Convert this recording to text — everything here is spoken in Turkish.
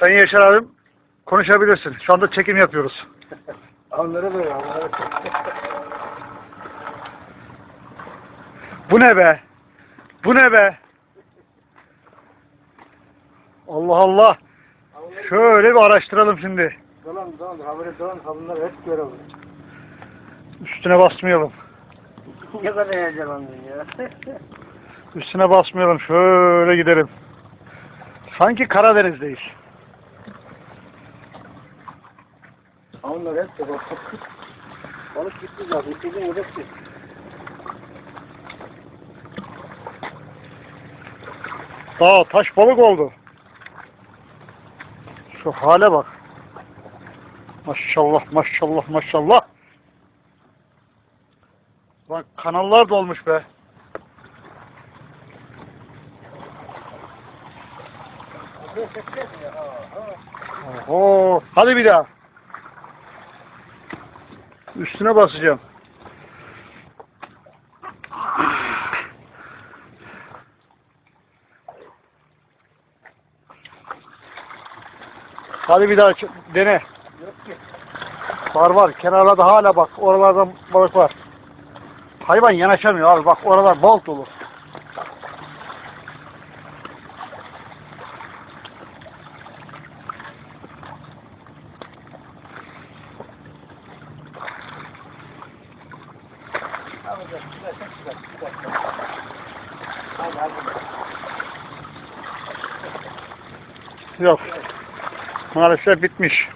Sayın Yaşar abim konuşabilirsin. Şu anda çekim yapıyoruz. Onları böyle onları. Bu ne be? Bu ne be? Allah Allah. Şöyle bir araştıralım şimdi. Dolan dolan haberi dolan habunlar hep görüyor. Üstüne basmayalım. ne kadar heyecanlandın ya. Üstüne basmayalım. Şöyle gidelim. Sanki Karadeniz'deyiz. Onlar hep de bak. Balık gitti zaten. İstediğin gibi hepsi. Dağ taş balık oldu. Şu hale bak. Maşallah maşallah maşallah. Bak kanallar dolmuş be. Oho. Hadi bir daha. Üstüne basacağım. Hadi bir daha dene. Var var. Kenarlarda hala bak. Oralarda balık var. Hayvan yanaşamıyor abi. Bak oralar bal dolu. Alacak. Güzel, çok güzel. Güzel. Hadi hadi. Yok. Maalesef bitmiş.